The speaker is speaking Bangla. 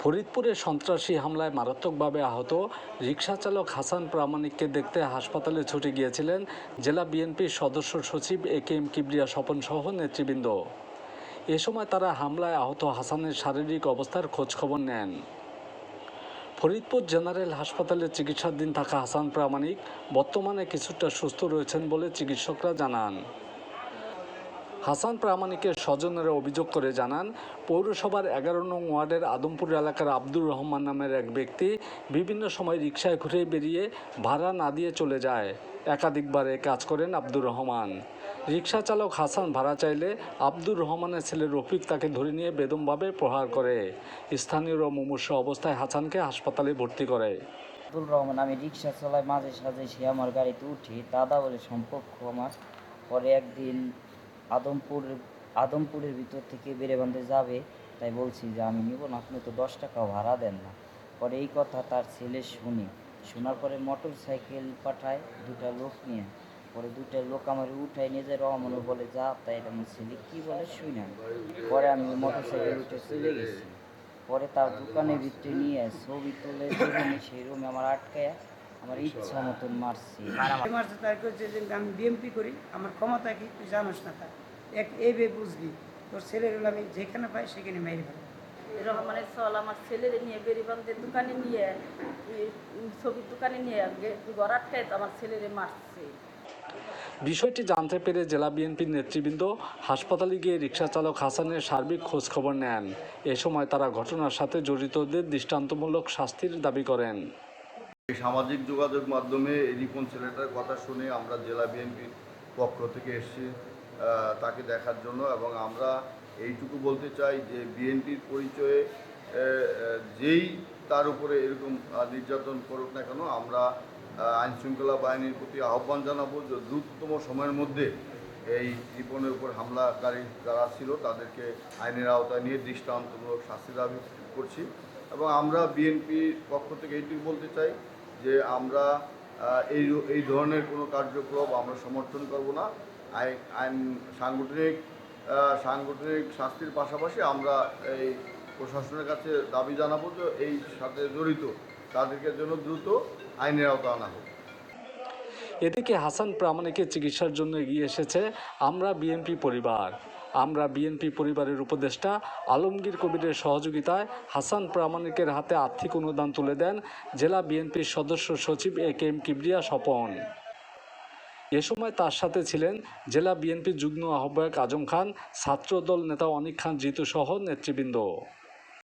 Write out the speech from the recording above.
ফরিদপুরে সন্ত্রাসী হামলায় মারাত্মকভাবে আহত রিকশা চালক হাসান প্রামাণিককে দেখতে হাসপাতালে ছুটে গিয়েছিলেন জেলা বিএনপির সদস্য সচিব A K M Kibria Swapan সহ নেতৃবৃন্দ। এ সময় তারা হামলায় আহত হাসানের শারীরিক অবস্থার খোঁজখবর নেন। ফরিদপুর জেনারেল হাসপাতালে চিকিৎসাধীন থাকা হাসান প্রামাণিক বর্তমানে কিছুটা সুস্থ রয়েছেন বলে চিকিৎসকরা জানান। হাসান প্রামাণিকের স্বজনেরা অভিযোগ করে জানান, পৌরসভার এগারো নং ওয়ার্ডের আদমপুর এলাকার আব্দুর রহমান নামের এক ব্যক্তি বিভিন্ন সময় রিকশায় ঘুরে বেরিয়ে ভাড়া না দিয়ে চলে যায়। একাধিকবার এ কাজ করেন আব্দুর রহমান। রিকশা চালক হাসান ভাড়া চাইলে আব্দুর রহমানের ছেলে রফিক তাকে ধরে নিয়ে বেদমভাবে প্রহার করে। স্থানীয়রা মুমূর্ষ অবস্থায় হাসানকে হাসপাতালে ভর্তি করে। আব্দুল রহমান, আমি রিক্সা চালাই, মাঝে সাঝে সে আমার গাড়িতে উঠি দাদা বলে সম্পর্ক আমার। পরে একদিন আদমপুর, আদমপুরের ভিতর থেকে বেড়েবান্ধে যাবে, তাই বলছি যে আমি নিব না, আপনি তো দশ টাকা ভাড়া দেন না। পরে এই কথা তার ছেলে শুনি। শোনার পরে মোটর সাইকেল পাঠায় দুটা লোক নিয়ে। পরে দুটা লোক আমার উঠায় নিয়ে যায় রহমানও বলে, যা, তাই আমার ছেলে, কী বলে শুই না পরে আমি মোটর সাইকেল উঠে চলে গেছি। পরে তার দোকানের ভিতরে নিয়ে ছবি তুলে সেই রুমে আমার আটকায় আমার ইচ্ছা মতন মারছি। মার্চে তার করছে যে আমি বিএমপি করি আমার ক্ষমতা কি তুই জানোস না তার এক এই বুঝবি তোর ছেলের আমি যেখানে পাই সেখানে মেরে ফেলি রহমানের চল আমার ছেলের নিয়ে বেরিবান্ধের দোকানে নিয়ে ছবির দোকানে নিয়ে গড়াটায় আমার ছেলেরে মারছে। বিষয়টি জানতে পেরে জেলা বিএনপির নেতৃবৃন্দ হাসপাতালে গিয়ে রিক্সা চালক হাসানের সার্বিক খোঁজখবর নেন। এ সময় তারা ঘটনার সাথে জড়িতদের দৃষ্টান্তমূলক শাস্তির দাবি করেন। সামাজিক যোগাযোগ মাধ্যমে এই রিপন ছেলেটার কথা শুনে আমরা জেলা বিএনপির পক্ষ থেকে এসেছি তাকে দেখার জন্য এবং আমরা এইটুকু বলতে চাই যে বিএনপির পরিচয়ে যেই তার উপরে এরকম নির্যাতন করুক না কেন, আমরা আইনশৃঙ্খলা বাহিনীর প্রতি আহ্বান জানাব যে দ্রুততম সময়ের মধ্যে এই রিপনের উপর হামলাকারী যারা ছিল তাদেরকে আইনের আওতায় নিয়ে দৃষ্টান্তমূলক শাস্তি দাবি করছি এবং আমরা বিএনপির পক্ষ থেকে এইটুকু বলতে চাই যে আমরা এই এই ধরনের কোনো কার্যক্রম আমরা সমর্থন করব না। আইন আইন, সাংগঠনিক সাংগঠনিক শাস্তির পাশাপাশি আমরা এই প্রশাসনের কাছে দাবি জানাব যে এই সাথে জড়িত, তাদেরকে জন্য দ্রুত আইনের আওতা আনা হোক। এদিকে হাসান প্রামাণিকের চিকিৎসার জন্য এগিয়ে এসেছে আমরা বিএনপি পরিবার। আমরা বিএনপি পরিবারের উপদেষ্টা আলমগীর কবিরের সহযোগিতায় হাসান প্রামাণিকের হাতে আর্থিক অনুদান তুলে দেন জেলা বিএনপির সদস্য সচিব A K M Kibria Swapan. এ সময় তার সাথে ছিলেন জেলা বিএনপির যুগ্ম আহ্বায়ক আজম খান, ছাত্রদল নেতা অনিক খান জিতু সহ নেতৃবৃন্দ।